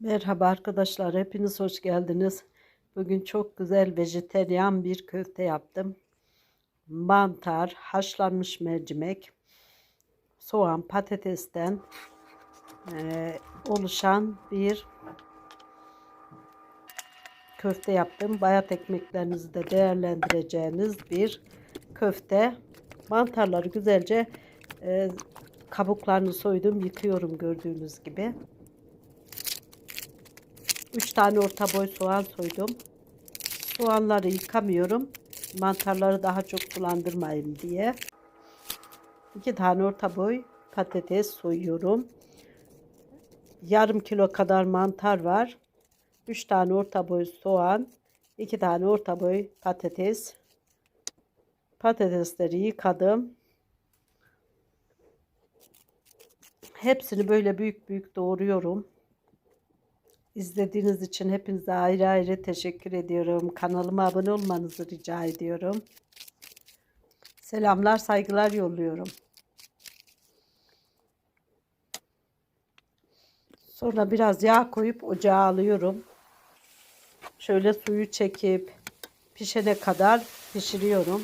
Merhaba arkadaşlar, hepiniz hoş geldiniz. Bugün çok güzel vejeteryan bir köfte yaptım. Mantar, haşlanmış mercimek, soğan, patatesten eee, oluşan bir köfte yaptım. Bayat ekmeklerinizi de değerlendireceğiniz bir köfte. Mantarları güzelce eee, kabuklarını soydum, yıkıyorum gördüğünüz gibi. 3 tane orta boy soğan soydum. Soğanları yıkamıyorum. Mantarları daha çok sulandırmayayım diye. 2 tane orta boy patates soyuyorum. Yarım kilo kadar mantar var. 3 tane orta boy soğan. 2 tane orta boy patates. Patatesleri yıkadım. Hepsini böyle büyük büyük doğruyorum. İzlediğiniz için hepinize ayrı ayrı teşekkür ediyorum. Kanalıma abone olmanızı rica ediyorum. Selamlar, saygılar yolluyorum. Sonra biraz yağ koyup ocağa alıyorum. Şöyle suyu çekip pişene kadar pişiriyorum.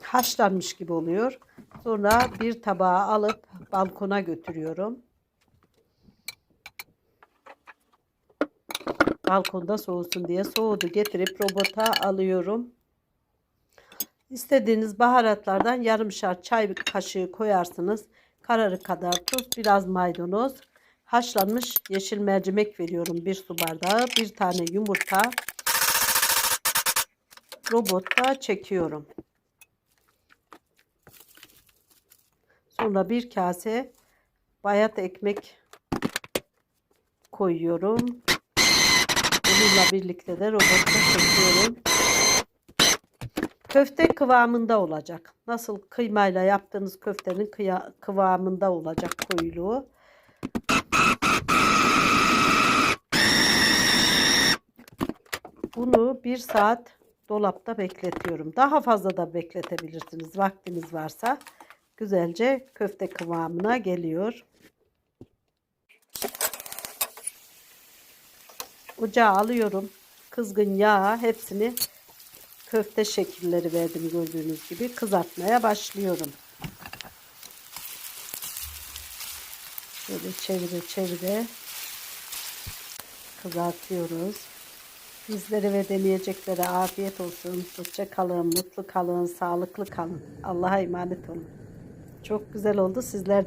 Haşlanmış gibi oluyor. Sonra bir tabağa alıp balkona götürüyorum. Balkonda soğusun diye soğudu getirip robota alıyorum. İstediğiniz baharatlardan yarımşar çay kaşığı koyarsınız. Kararı kadar tuz, biraz maydanoz, haşlanmış yeşil mercimek veriyorum bir su bardağı, bir tane yumurta. Robotta çekiyorum. Sonra bir kase bayat ekmek koyuyorum. Bununla birlikte de robotta çekiyorum. Köfte kıvamında olacak. Nasıl kıymayla yaptığınız köftenin kıvamında olacak koyuluğu. Bunu bir saat dolapta bekletiyorum. Daha fazla da bekletebilirsiniz vaktiniz varsa güzelce köfte kıvamına geliyor. Ocağa alıyorum. Kızgın yağ hepsini köfte şekilleri verdim gördüğünüz gibi kızartmaya başlıyorum. Şöyle çevire çevire kızartıyoruz. Bizlere ve deneyeceklere afiyet olsun. Hoşça kalın, mutlu kalın, sağlıklı kalın. Allah'a emanet olun. Çok güzel oldu. Sizler